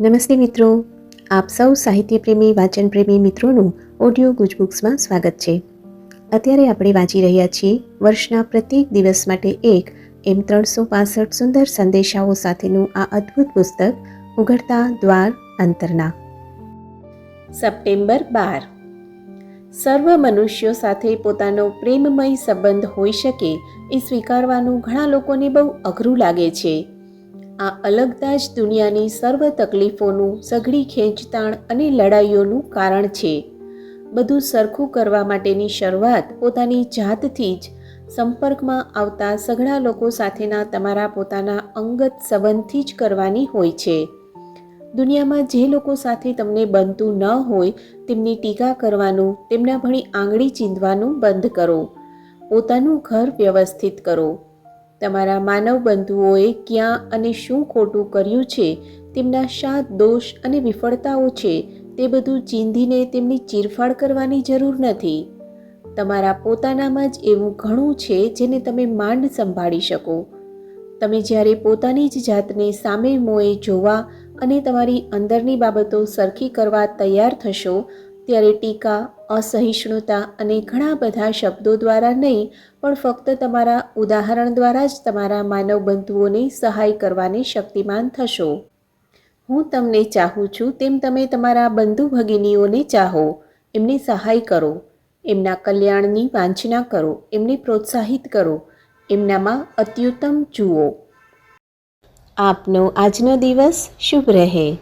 નમસ્તે મિત્રો. આપ સૌ સાહિત્યપ્રેમી, વાચનપ્રેમી મિત્રોનું ઓડિયો ગુજબુક્સમાં સ્વાગત છે. અત્યારે આપણે વાંચી રહ્યા છીએ વર્ષના પ્રત્યેક દિવસ માટે એક એમ ત્રણસો પાસઠ સુંદર સંદેશાઓ સાથેનું આ અદ્ભુત પુસ્તક, ઉઘડતા દ્વાર અંતરના. સપ્ટેમ્બર બાર. સર્વ મનુષ્યો સાથે પોતાનો પ્રેમમય સંબંધ હોઈ શકે એ સ્વીકારવાનું ઘણા લોકોને બહુ અઘરું લાગે છે. આ અલગતા જ દુનિયાની સર્વ તકલીફોનું સઘળી ખેંચતાણ અને લડાઈઓનું કારણ છે. બધું સરખું કરવા માટેની શરૂઆત પોતાની જાતથી જ સંપર્કમાં આવતા સઘળા લોકો સાથેના તમારા પોતાના અંગત સંબંધથી જ કરવાની હોય છે. દુનિયામાં જે લોકો સાથે તમને બનતું ન હોય, તેમની ટીકા કરવાનું, તેમના ભણી આંગળી ચીંધવાનું બંધ કરો. પોતાનું ઘર વ્યવસ્થિત કરો. તમારા માનવ બંધુઓએ ક્યાં અને શું ખોટું કર્યું છે, તેમના શા દોષ અને વિફળતાઓ છે, તે બધું ચીંધીને તેમની ચીરફાડ કરવાની જરૂર નથી. તમારા પોતાનામાં જ એવું ઘણું છે જેને તમે માંડ સંભાળી શકો. તમે જ્યારે પોતાની જ જાતને સામે મોએ જોવા અને તમારી અંદરની બાબતો સરખી કરવા તૈયાર થશો, ત્યારે ટીકા અસહિષ્ણુતા અને ઘણા બધા શબ્દો દ્વારા નહીં, પણ ફક્ત તમારા ઉદાહરણ દ્વારા જ તમારા માનવ બંધુઓને સહાય કરવાની શક્તિમાન થશો. હું તમને ચાહું છું તેમ તમે તમારા બંધુ ભગિનીઓને ચાહો, એમને સહાય કરો, એમના કલ્યાણની વાંચના કરો, એમને પ્રોત્સાહિત કરો, એમનામાં અત્યુત્તમ જુઓ. આપનો આજનો દિવસ શુભ રહે.